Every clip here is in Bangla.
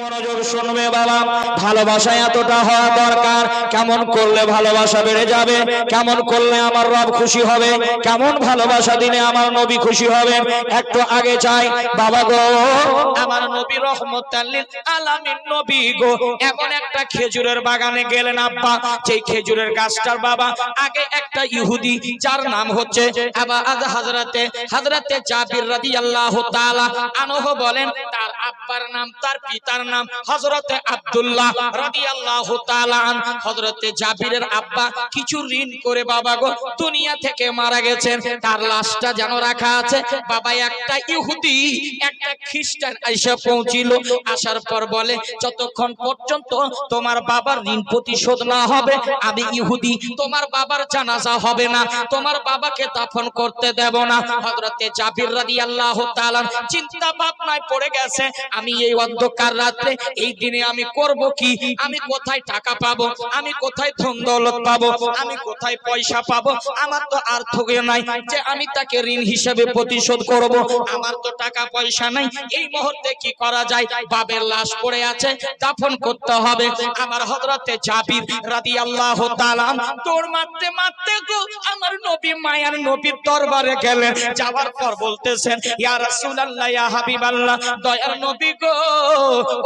মনোযোগ শুনবে বাবা। ভালোবাসা এতটা হওয়া দরকার। কেমন করলে ভালোবাসা বেড়ে যাবে? কেমন করলে আমার রব খুশি হবে? কেমন ভালোবাসা দিলে আমার নবী খুশি হবে একটু আগে চাই, বাবা গো, আমার নবী রহমতাল্লিল আলামিন নবী গো, এমন একটা খেজুরের বাগানে গেলেন আব্বা। সেই খেজুরের গাছটার বাবা, আগে একটা ইহুদি, যার নাম হচ্ছে আবা আজ হাজরাতে হাজরাতে জাবির রাদিয়াল্লাহু তাআলা আনহু বলেন, তার আব্বার নাম, তার পিতার নাম হযরতে আব্দুল্লাহ রাদিয়াল্লাহু তাআলা আন। হযরতে জাবিরের আব্বা কিছু ঋণ করে বাবা গো দুনিয়া থেকে মারা গেছেন। তার লাশটা যেন রাখা আছে। বাবা একটা ইহুদি, একটা খ্রিস্টান এসে পৌঁছিল। আসার পর বলে, যতক্ষণ পর্যন্ত তোমার বাবার ঋণ প্রতিশোধ না হবে, আমি ইহুদি, তোমার বাবার জানাজা হবে না, তোমার বাবাকে দাফন করতে দেব না। হযরতে জাবির রাদিয়াল্লাহু তাআলা চিন্তা ভাবনায় পড়ে গেছে, আমি এই অন্ধকার রাতে এই দিনে আমি করব কি? আমি কোথায় টাকা পাবো? আমি কোথায় ধন দৌলত পাবো? আমি কোথায় পয়সা পাবো? আমার তো আর্থিক নাই যে আমি তাকে ঋণ হিসেবে প্রতিশোধ করব। আমার তো টাকা পয়সা নাই। এই মুহূর্তে কি করা যায়? বাবের লাশ পড়ে আছে। দাফন করতে হবে। আমার হযরতে জাবির রাদিয়াল্লাহু তাআলা তোর মারতে মারতে গো, আমার নবী মায়ার নবীর দরবারে গেলেন। যাওয়ার পর বলতেছেন, ইয়া রাসূলুল্লাহ, ইয়া হাবিবাল্লাহ, দয়ার নবী গো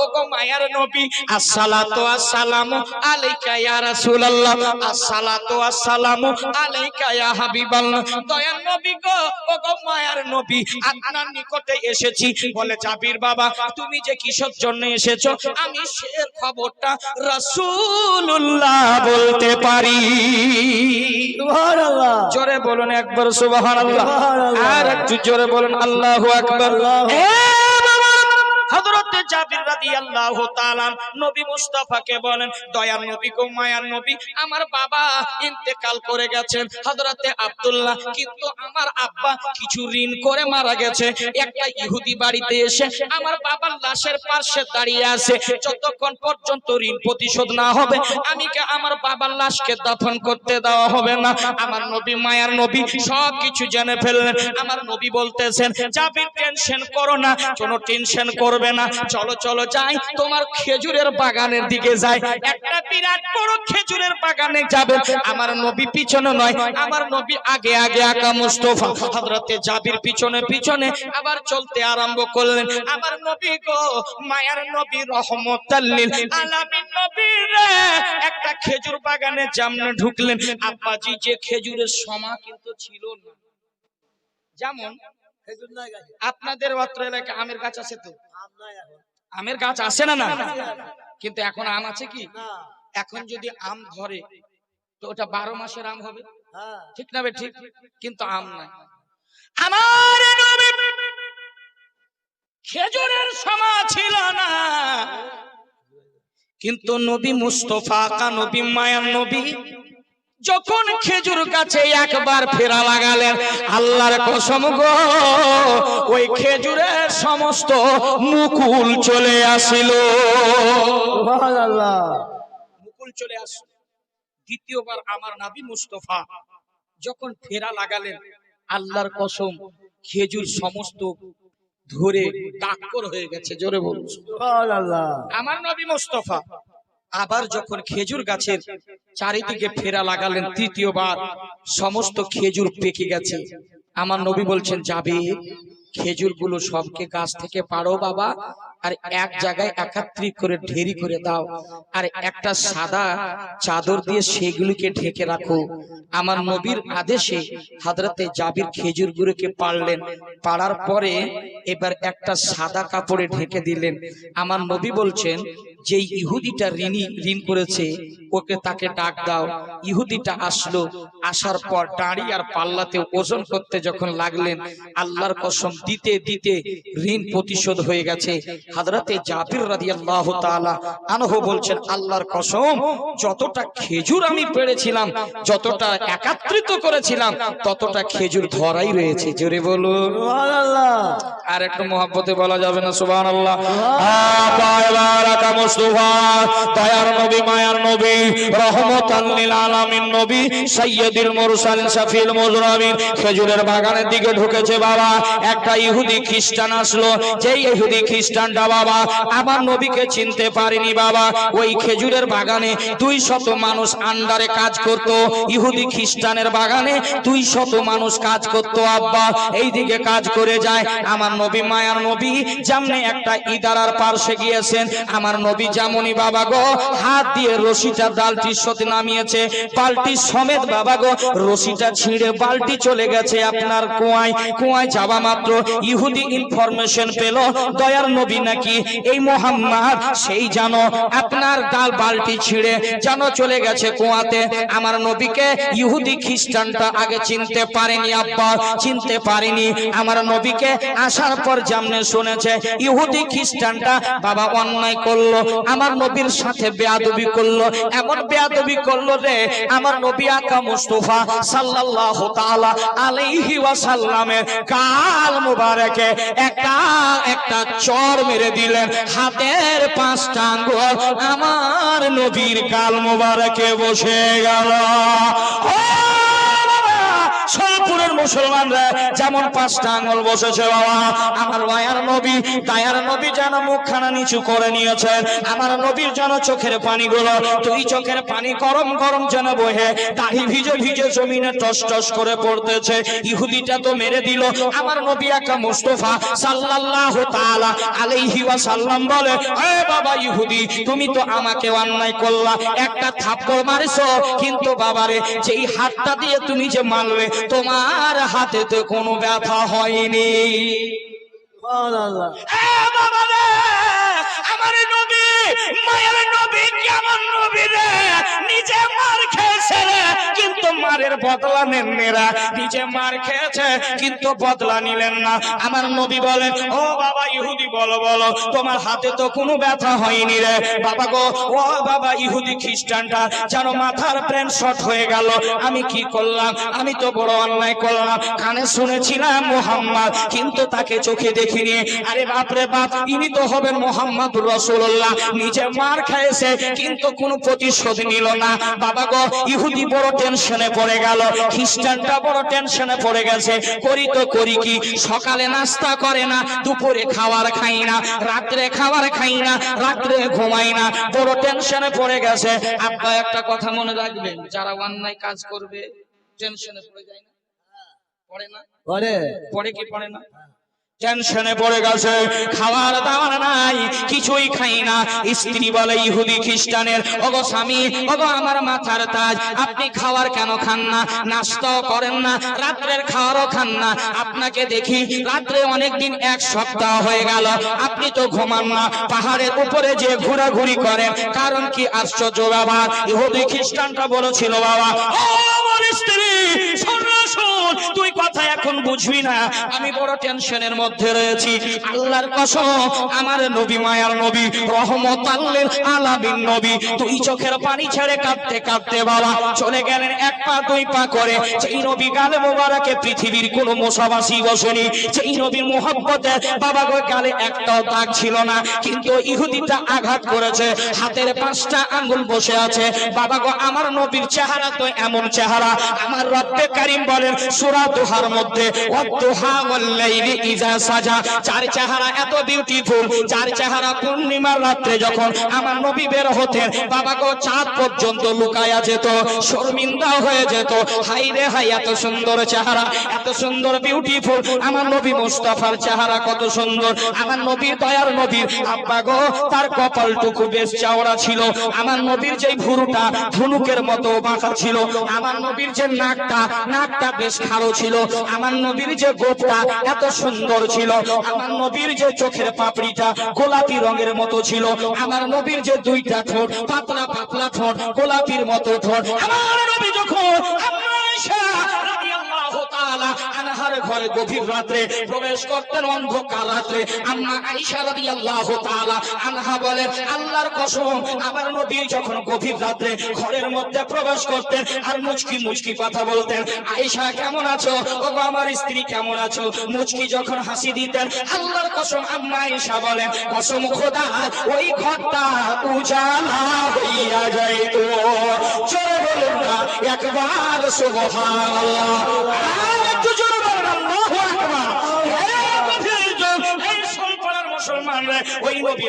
ও মায়ার নবী আসসালাতু আসসালামু আলাইকা ইয়া রাসূলুল্লাহ আসসালাতু আসসালামু আলাইকা ইয়া হাবিবাল্লাহ। দয়ার নবী গো ও মায়ার নবী আপনার নিকটে এসেছি। বলে জাবির বাবা তুমি যে কিসের জন্য এসেছ? আমি সে খবরটা রাসূলুল্লাহ বলতে পারি। সুবহানাল্লাহ। জোরে বলুন একবার সুবহানাল্লাহ। আর একটু জোরে বলুন আল্লাহু আকবার। এ বাবা হযরতে জাবির রাদিয়াল্লাহু তাআলা নবী মুস্তাফাকে বলেন দয়ার নবী গো মায়ার নবী, আমার বাবা ইন্তেকাল করে গেছেন হযরতে আব্দুল্লাহ, কিন্তু আমার আব্বা কিছু ঋণ করে মারা গেছে। একটা ইহুদি বাড়িতে এসে আমার বাবার লাশের পাশে দাঁড়িয়ে আছে। যতক্ষণ পর্যন্ত ঋণ পরিশোধ না হবে, আমি কে আমার বাবার লাশকে দাফন করতে দেওয়া হবে না? আমার নবী, মায়ার নবী সব কিছু জেনে ফেললেন। আমার নবী বলতেছেন যাবি টেনশন করো না, কোনো টেনশন করবে না। চলো চলো যাই। তোমার খেজুরের বাগানের দিকে যাই। একটা বিরাট বড় খেজুরের বাগানে যাবে। আমার নবী পিছনে নয় আমার নবী আগে আগে আকা মুস্তফা। হযরতে জাবির পিছনে পিছনে আবার চলতে আরম্ভ করলেন। আমার নবী গো মায়ার নবী রহমতাল্লিল আলামিন নবী রে। একটা খেজুর বাগানে জামনে ঢুকলেন আব্বাজি যে খেজুরের সমা কিন্তু ছিল না। যেমন আপনাদের অত্র এলাকায় আমের গাছ আছে তো? আম নাই এখন। আমের গাছ আছে না না কিন্তু এখন আম আছে কি এখন যদি আম ধরে তো ওটা বারো মাসের আম হবে হ্যাঁ ঠিক না ঠিক কিন্তু আম নাই আমার খেজুরের সমা ছিল না কিন্তু নবী মুস্তফা কা নবী মায়ার নবী যখন খেজুর গাছে একবার ফেরা লাগালেন আল্লাহর কসম গো ওই খেজুরের সমস্ত মুকুল চলে আসিল। মুকুল চলে আসলো। দ্বিতীয়বার আমার নাবি মুস্তফা যখন ফেরা লাগালেন আল্লাহর কসম খেজুর সমস্ত ধরে ডাক্কর হয়ে গেছে জোরে বলুন। আমার নবী মুস্তফা আবার যখন খেজুর গাছের চারিদিকে ফেরা লাগালেন, তৃতীয়বার সমস্ত খেজুর পেকে গেছে। আমার নবী বলছেন, যাবে, খেজুরগুলো সবকে গাছ থেকে পারো বাবা আর এক জায়গায় একাত্রিত করে ঢেরি করে দাও। আর একটা সাদা চাদর দিয়ে সেগুলিকে ঢেকে রাখো। আমার নবীর আদেশে হাজরাতে জাবির খেজুর খেজুরগুলোকে পারলেন পাড়ার পরে এবার একটা সাদা কাপড়ে ঢেকে দিলেন। আমার নবী বলছেন যে ইহুদিটা ঋণী ঋণ করেছে ওকে তাকে ডাক দাও। ইহুদিটা আসলো। আসার পর দাঁড়ি আর পাল্লাতে ওজন করতে যখন লাগলেন আল্লাহর কসম দিতে দিতে ঋণ প্রতিশোধ হয়ে গেছে হাজরাতে জাবির রাদিয়াল্লাহু তাআলা আনহু বলছেন আল্লাহর কসম যতটা খেজুর আমি পেড়েছিলাম যতটা একাত্রিত করেছিলাম ততটা খেজুর ধরাই রয়েছে। জোরে বলুন। সুবহানাল্লাহ। আর একটু মহাব্বতে বলা যাবে না সুবহানাল্লাহ। এবার দয়ার নবী মায়ার নবী রহমতাল লিল আলামিন নবী সাইয়্যিদুল মুরসালিন মুজরামিন। খেজুরের বাগানের দিকে ঢুকেছে বাবা একটা ইহুদি খ্রিস্টান আসলো যেই ইহুদি খ্রিস্টানটা বাবা, আমার নবীকে চিনতে পারেনি বাবা। ওই খেজুরের বাগানে দুই শত মানুষ আন্ডারে কাজ করত। ইহুদি খ্রিস্টানের বাগানে দুই শত মানুষ কাজ করত, আব্বা। এই দিকে কাজ করে যায়। আমার নবী মায়ার নবী যেমনি একটা ইদারার পার্শ্বে গিয়েছেন, আমার নবী যেমনই বাবা গো, হাত দিয়ে রশিটা ডালটির সাথে নামিয়েছে, বালটি সমেত বাবা গো, রশিটা ছিঁড়ে বালটি চলে গেছে আপনার কুয়ায়। কুয়ায় যাওয়া মাত্র ইহুদি ইনফরমেশন পেল, দয়ার নবী নাকি এই মোহাম্মদ? সেই জানো, আপনার ডাল বালটি ছিঁড়ে জানো চলে গেছে কুয়াতে। আমার নবীকে ইহুদি খ্রিস্টানটা আগে চিনতে পারেনি, আব্বা, চিনতে পারেনি। আমার নবীকে আসার পর যেমনে শুনেছে, ইহুদি খ্রিস্টানটা বাবা অন্যায় করল, আমার নবীর সাথে বেয়াদবি করল। এমন বেয়াদবি করল রে আমার নবী আকা মুস্তফা সাল্লাল্লাহু তাআলা আলাইহি ওয়াসাল্লামের কাল মুবারকে একটা একটা চর মেরে দিলেন। হাতের পাঁচটা আঙ্গুল আমার নবীর কাল মোবারকে বসে গেল। মুসলমানরা যেমন পাঁচটা আঙুল বসেছে বাবা, আমার মায়ার নবী তায়ার নবী যেন মুখখানা নিচু করে নিয়েছেন আমার নবীর যেন চোখের পানিগুলো দুই চোখের পানি গরম গরম যেন বহে, দাড়ি ভিজে ভিজে জমিনে টস টস করে পড়তেছে, ইহুদিটা তো মেরে দিল, আমার নবী একা মুস্তফা সাল্লাল্লাহু তাআলা আলাইহি ওয়াসাল্লাম বলে, এ বাবা ইহুদি, তুমি তো আমাকে অন্যায় করলা, একটা থাপ্পড় মারিছো, কিন্তু বাবারে, যেই হাতটা দিয়ে তুমি যে মারলে, তোমার হাতে তো কোনো ব্যথা হয়নি। আমার নবী মায়ের নবী কেমন নবী রে? নিজে মার খেয়েছে রে মারের বদলা নেন মেরা নিজে মার খেয়েছে, কিন্তু বদলা নিলেন না। আমার নবী বলেন, ও বাবা ইহুদি, বলো বলো, তোমার হাতে তো কোনো ব্যথা হয়নি রে। বাবা গো, ও বাবা ইহুদি খ্রিস্টানটা যেন মাথার প্রেন শর্ট হয়ে গেল। আমি কি করলাম? আমি তো বড় অন্যায় করলাম। কানে শুনেছিলাম মোহাম্মদ, কিন্তু তাকে চোখে দেখিনি। আরে বাপরে বাপ, ইনি তো হবেন মোহাম্মদ রসুল্লাহ নিজে মার খেয়েছে কিন্তু কোনো প্রতিশোধ নিল না। বাবা গো, ইহুদি বড় টেনশনে পড়ে গেল। খ্রিস্টানটা বড় টেনশনে পড়ে গেছে। করি তো করি কি? সকালে নাস্তা করে না দুপুরে খাবার খাই না রাত্রে খাবার খাই না রাত্রে ঘুমাই না। বড় টেনশনে পড়ে গেছে। আব্বা একটা কথা মনে রাখবেন যারা অন্যায় কাজ করবে টেনশনে পড়ে যায় না? পড়ে না? পড়ে। পড়ে কি পড়ে না? টেনশনে পড়ে গেছে। খাবার দাবার নাই, কিছুই খাই না। স্ত্রী বলে, ইহুদি খ্রিস্টানের, ওগো স্বামী, ওগো আমার মাথার তাজ, আপনি খাবার কেন খান না? নাস্তাও করেন না, রাত্রের খাবারও খান না। আপনাকে দেখি, রাত্রে অনেকদিন এক সপ্তাহ হয়ে গেল। আপনি তো ঘুমান না। পাহাড়ের উপরে যে ঘোরাঘুরি করেন, কারণ কি আশ্চর্য বাবা ইহুদি খ্রিস্টানটা বলেছিল, বাবা, ও আমার স্ত্রী তুই কথা এখন বুঝবি না। আমি বড় টেনশনের মধ্যে রয়েছি। আল্লাহর কসম, আমার নবী, মায়ার নবী, রহমত আল্লিল আলামিন নবী। তুই চোখের পানি ছেড়ে কাঁদতে কাঁদতে বাবা চলে গেলেন এক পা, দুই পা করে। যেই নবী গালে মোবারকে পৃথিবীর কোনো মশাবাসী বসেনি, যেই নবীর মোহব্বতে বাবা গো গালে একটাও দাগ ছিল না, কিন্তু ইহুদিটা আঘাত করেছে। হাতের পাঁচটা আঙ্গুল বসে আছে। বাবা গো, আমার নবীর চেহারা তো এমন চেহারা। আমার রব্বে কারিম বলেন, সূরা দুহার মধ্যে যার চেহারা এত বিউটিফুল যার চেহারা পূর্ণিমার রাত্রে যখন আমার নবী বের হতেন চাঁদ পর্যন্ত লুকায়া যেত, শর্মিন্দা হয়ে যেত। হাই রে হাই এত সুন্দর চেহারা, এত সুন্দর বিউটিফুল আমার নবী মুস্তাফার চেহারা কত সুন্দর। আমার নবীর দয়ার নবীর, আব্বা গো, তার কপালটুকু বেশ চওড়া ছিল। আমার নবীর যে ভুরুটা, ধনুকের মতো বাঁকা ছিল। আমার নবীর যে নাকটা নাকটা বেশ খাড়ো ছিল। আমার নবীর যে গোপটা এত সুন্দর ছিল। আমার নবীর যে চোখের পাপড়িটা গোলাপি রঙের মতো ছিল। আমার নবীর যে দুইটা ঠোঁট পাতলা পাতলা ঠোঁট গোলাপির মতো ঠোঁট। আমার নবী যখন ঘরে গভীর রাত্রে, প্রবেশ করতেন অন্ধকার রাত্রে। আম্মা আয়েশা রাদিয়াল্লাহু তাআলা আনহা বলেন, আল্লাহর কসম, আমার নবী যখন গভীর রাত্রে ঘরের মধ্যে প্রবেশ করতেন আর মুচকি মুচকি কথা বলতেন, আয়েশা, কেমন আছো? ও আমার স্ত্রী কেমন আছো? মুচকি যখন হাসি দিতেন, আল্লাহর কসম, আম্মা আয়েশা বলেন, কসম খোদা, ওই ঘরটা উজালা হইয়া যাইতো। জোরে বলুন না, একবার সুবহানাল্লাহ। আর একটু জোরে বলুন আল্লাহু আকবার এই পৃথিবীর জন, এই সম্প্রদায়ের নবী নবী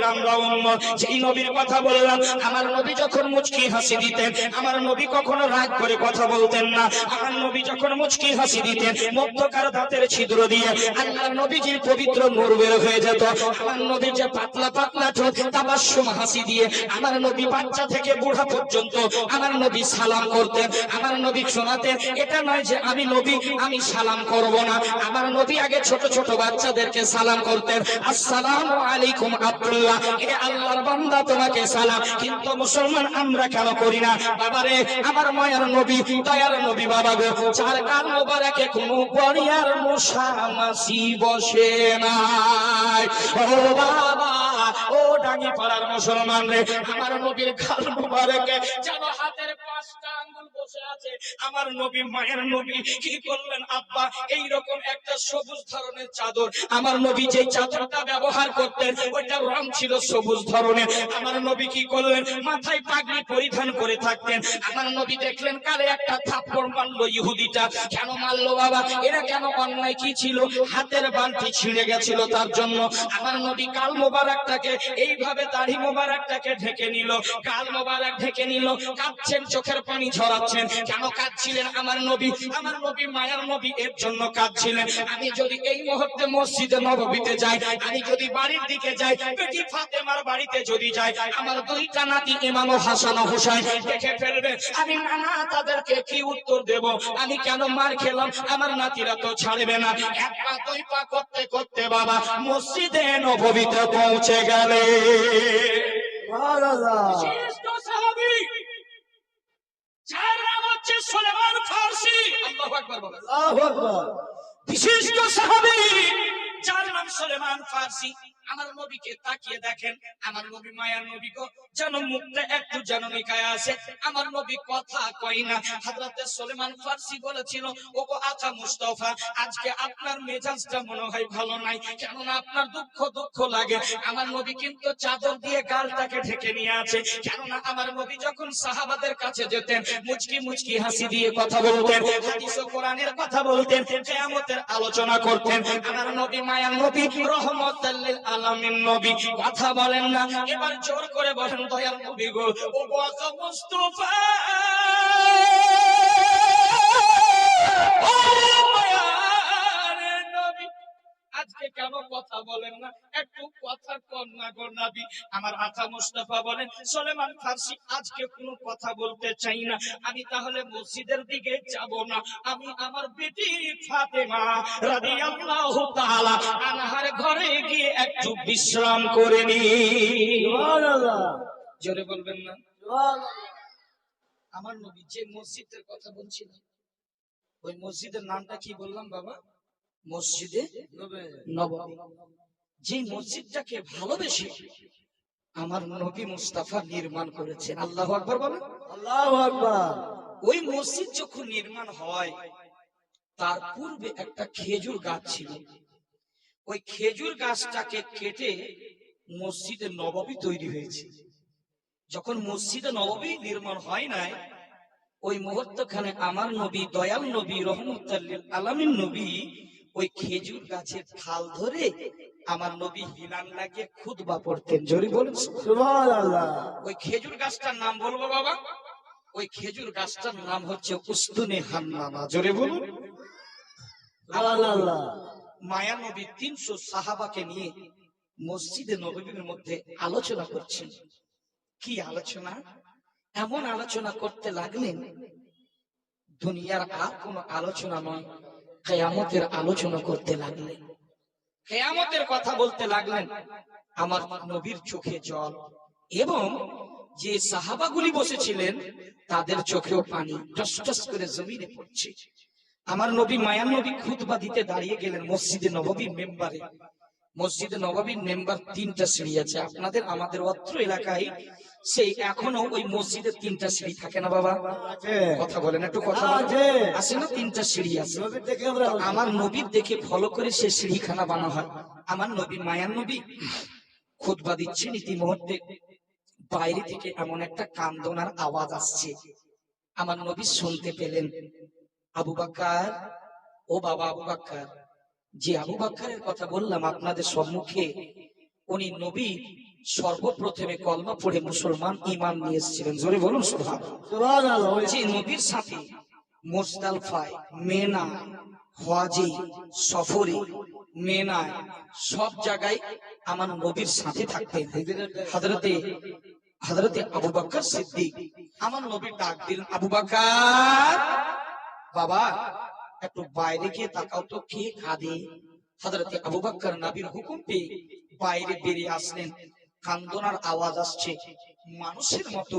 নবী নবীজির পবিত্র নূর বের হয়ে যেত। আমার নবীর যে পাতলা পাতলা ঠোঁট, তাবাসসুম হাসি দিয়ে আমার নবী বাচ্চা থেকে বুড়া পর্যন্ত আমার নবী সালাম করতেন, আমার নবী শোনাতেন, এটা নয় যে আমি নবী, আমি সালাম করব না। আমার নবী আগে ছোট ছোট বাচ্চাদেরকে সালাম করতেন, আসসালামু আলাইকুম আব্দুল্লাহ। এ আল্লাহর বান্দা, তোমাকে সালাম। কিন্তু মুসলমান আমরা কেন করি না? বাবারে, আমার মায়ের নবী, দয়ার নবী বাবা গো চার কাল মোবারকে কোনো বড়িয়ার মশামাসি বসে নাই। ও বাবা, ও ডাঙ্গি পাড়ার মুসলমান রে, আমার নবীর খাল মোবারকে যেন হাতের পাঁচটা বসে আছে। আমার নবী, মায়ের নবী, কি করলেন আব্বা? এই রকম একটা সবুজ ধরনের চাদর। আমার নবী যে চাদরটা ব্যবহার করতেন ওইটা রং ছিল সবুজ ধরনের। আমার নবী কি করলেন? মাথায় পাগড়ি পরিধান করে থাকতেন। আমার নবী দেখলেন একটা থাপ্পড় মারলো ইহুদিটা। কেন মারলো বাবা? এরা কেন অন্যায় কি ছিল? হাতের বালতি ছিঁড়ে গেছিল তার জন্য। আমার নবী কাল মোবারকটাকে, এইভাবে দাড়ি মোবারকটাকে ঢেকে নিল। কাল মোবারক ঢেকে নিল। কাঁদছেন, চোখের পানি ঝরাচ্ছেন। কেন কাঁদছিলেন আমার নবী? আমার নবী মায়ার নবী এর জন্য কাঁদছিলেন। আমি যদি এই মুহূর্তে মসজিদে নববীতে যাই আমি যদি বাড়ির দিকে যাই বেটি ফাতেমার বাড়িতে যদি যাই আমার দুইটা নাতি ইমাম হাসান ও হুসাইন দেখে ফেলবে। আমি নানা তাদেরকে কি উত্তর দেব? আমি কেন মার খেলাম? আমার নাতিরা তো ছাড়বে না। এক পা দুই পা করতে করতে বাবা মসজিদে নববীতে পৌঁছে গেলে। বিশিষ্ট সাহাবী। হচ্ছে সুলেমান ফারসি। আল্লাহু আকবার আল্লাহু আকবার। বিশিষ্ট সাহাবী যার নাম সুলেমান ফারসি। আমার নবীকে তাকিয়ে দেখেন। আমার নবী মায়ার নবী গো। যেন মুখটা একটু যেন নিকায় আছে। আমার নবী কথা কয় না। হযরতে সুলেমান ফারসি বলেছিল ও গো আকা মুস্তাফা, আজকে আপনার মেজাজটা মনে হয় ভালো নাই। কেননা আপনার দুঃখ দুঃখ লাগে। আমার নবী কিন্তু চাদর দিয়ে গালটাকে ঢেকে নিয়ে আছে। কেননা আমার নবী যখন সাহাবাদের কাছে যেতেন, মুচকি মুচকি হাসি দিয়ে কথা বলতেন হাদিস ও কোরআনের কথা বলতেন, কিয়ামতের আলোচনা করতেন। আমার নবী, মায়ার নবী, রহমতাল লিল আলামিন নবী কথা বলেন না? এবার জোর করে বলেন, দয়াল নবী গো মুস্তাফা। আজকে কেন কথা বলেন না? গো নবী। আমার আকা মুস্তাফা বলেন সুলেমান ফারসি আজকে কোনো কথা বলতে চাই না। আমি তাহলে মসজিদের দিকে যাব না। আমি আমার বেটি ফাতেমা রাদিয়াল্লাহু তাআলা আনহার ঘরে গিয়ে একটু বিশ্রাম করে নি। সুবহানাল্লাহ। জোরে বলবেন না? সুবহানাল্লাহ। আমার নবী যে মসজিদের কথা বলছিলেন ওই মসজিদের নামটা কি বললাম বাবা? মসজিদে নববী যে মসজিদটাকে ভালোবেসে আমার নবী মুস্তাফা নির্মাণ করেছেন। আল্লাহ আকবর বলেন? আল্লাহু আকবার। ওই মসজিদ যখন নির্মাণ হয় তার পূর্বে একটা খেজুর গাছ ছিল। ওই খেজুর গাছটাকে কেটে মসজিদে নববী তৈরি হয়েছে। যখন মসজিদে নববী নির্মাণ হয় নাই ওই মুহূর্তখানে আমার নবী দয়াল নবী রহমতুল্লিল আলামিন নবী ওই খেজুর গাছের ঠাল ধরে আমার নবী হিলান লাগিয়ে খুদবা পড়তেন। জোরে বলেন সুবহানাল্লাহ। ওই খেজুর গাছটার নাম বলব বাবা? ওই খেজুর গাছটার নাম হচ্ছে উস্তুনে হান্নানা জোরে বলুন। মায়া নবী তিনশো সাহাবাকে নিয়ে মসজিদে নবীর মধ্যে আলোচনা করছেন। কি আলোচনা? এমন আলোচনা করতে লাগলেন দুনিয়ার আর কোন আলোচনা নয় কেয়ামতের আলোচনা করতে লাগলেন। কেয়ামতের কথা বলতে লাগলেন, আমার নবীর চোখে জল এবং যে সাহাবাগুলি বসেছিলেন, তাদের চোখেও পানি টস টস করে জমিনে পড়ছে। আমার নবী মায়ার নবী খুতবা দিতে দাঁড়িয়ে গেলেন মসজিদে নববীর মেম্বারে। মসজিদে নববীর মেম্বার তিনটা সিঁড়ি আছে। আপনাদের, আমাদের অত্র এলাকায় সেই এখনও ওই মসজিদে তিনটা সিঁড়ি থাকে না বাবা? কথা বলেন একটু কথা। আছে। না তিনটা সিঁড়ি আছে? আমরা নবীর দেখে ফলো করে সে সিঁড়িখানা বানা হয়। আমার নবী মায়ার নবী। খুতবা দিচ্ছেন ইতিমধ্যে বাইরে থেকে এমন একটা কান্দনার আওয়াজ আসছে। আমার নবী শুনতে পেলেন। আবু বাক্কার ও বাবা আবু বাক্কার। যে আবু বাক্কারের কথা বললাম আপনাদের সম্মুখে উনি নবী সর্বপ্রথমে কলমা পড়ে মুসলমান ইমান নিয়ে এসেছিলেন। জোরে বলুন যে নবীর সাথে মোস্তালফায় মেনা হজে সফরে মেনায় সব জায়গায় আমার নবীর সাথে থাকতেন। হাজরতে হাজরতে আবু বাক্কর সিদ্দিক আমার নবী ডাক দিলেন আবু বাক্কার বাবা একটু বাইরে গিয়ে তাকাও তো কে কাঁদে? হাজরতে আবু বাক্কর নবীর হুকুম পেয়ে বাইরে বেরিয়ে আসলেন। কান্দনার আওয়াজ আসছে। মানুষের মতো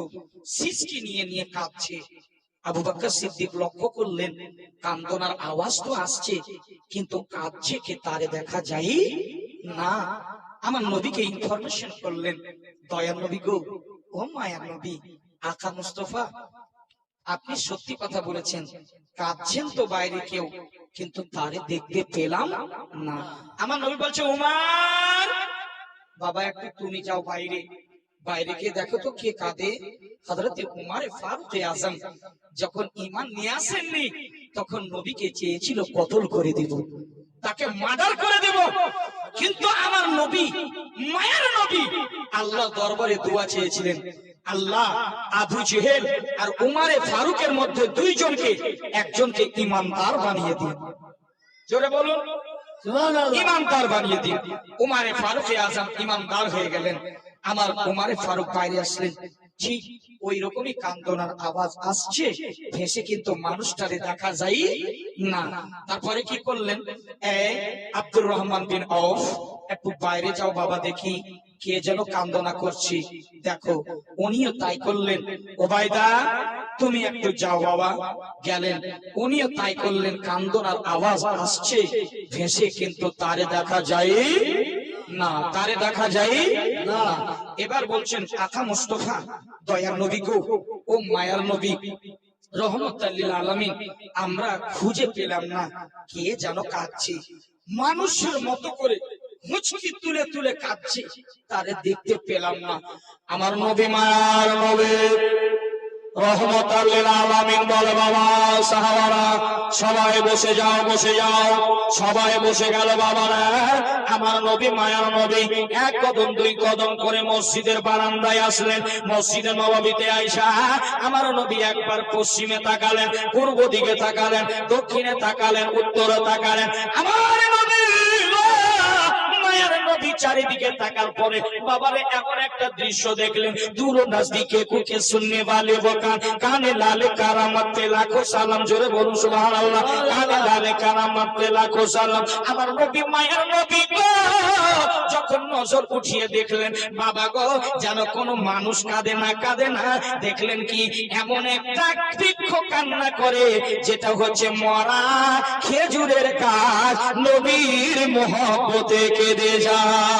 সিসকি নিয়ে নিয়ে কাঁদছে। আবু বাক্কর সিদ্দিক লক্ষ্য করলেন, কান্দনার আওয়াজ তো আসছে, কিন্তু কাঁদছে কে তারে দেখা যায়? না। আমার নবীকে ইনফরমেশন করলেন দয়ার নবী গো, ও মায়ার নবী, আকা মুস্তফা, আপনি সত্যি কথা বলেছেন, কাঁদছেন তো বাইরে কেউ, কিন্তু তারে দেখতে পেলাম না। আমার নবী বলছে, উমার বাবা, একটু তুমি যাও বাইরে। বাইরে গিয়ে দেখো তো কে কাঁদে। হযরতে উমারে ফারুক আজম যখন ঈমান নিয়ে আসেননি, তখন নবীকে চেয়েছিল কতল করে দেব, তাকে মার্ডার করে দেব। কিন্তু আমার নবী, মায়ের নবী আল্লাহ দরবারে দোয়া চেয়েছিলেন, আল্লাহ, আবু জেহেল আর উমারে ফারুকের মধ্যে দুইজনকে, একজনকে ইমানদার বানিয়ে দিন। জোরে বলুন। ইমানদার বানিয়ে দিন। উমারে ফারুক আজম ইমানদার হয়ে গেলেন। আমার উমারে ফারুক বাইরে আসলেন। তারপরে কি করলেন? আব্দুর রহমান বিন অফ একটু বাইরে যাও বাবা দেখি, কে যেন কান্দনা করছি। দেখো, উনিও তাই করলেন। ওবায়দা তুমি একটু যাও বাবা। গেলেন। উনিও তাই করলেন। কান্দনার আওয়াজ আসছে। ভেসে কিন্তু তারে দেখা যায় না। তারে দেখা যায় না। এবার বলছেন আথা মুস্তফা, দয়ার নবী গো, ও মায়ার নবী। রহমতাল্লিল আলামিন, আমরা খুঁজে পেলাম না। কে যেন কাঁদছে। মানুষের মতো করে মুচকি তুলে তুলে কাঁদছে। তারে দেখতে পেলাম না। আমার নবী, মায়ার নবী। আমার এক কদম, দুই কদম করে মসজিদের বারান্দায় আসলেন। মসজিদে আইসা আমার নবী একবার পশ্চিমে তাকালেন, পূর্ব দিকে তাকালেন, দক্ষিণে তাকালেন, উত্তরে তাকালেন। আমার নবী চারিদিকে তাকার পরে বাবারে এমন একটা দৃশ্য দেখলেন। দূর নাজদিকে কুকে শুননে বালে বকান, কানে লালে কারামাতে লাখো সালাম, জোরে বলুন সুবহানাল্লাহ, কানে লালে কারামাতে লাখো সালাম। আমার নবী, মায়ের নবী গো, যখন নজর উঠিয়ে দেখলেন, বাবা গো, যেন কোনো মানুষ কাঁদে না কাঁদে না, দেখলেন কি এমন একটা বৃক্ষ কান্না করে, যেটা হচ্ছে মরা খেজুরের কাজ নবীর মহব্বতে কেঁদে যায়।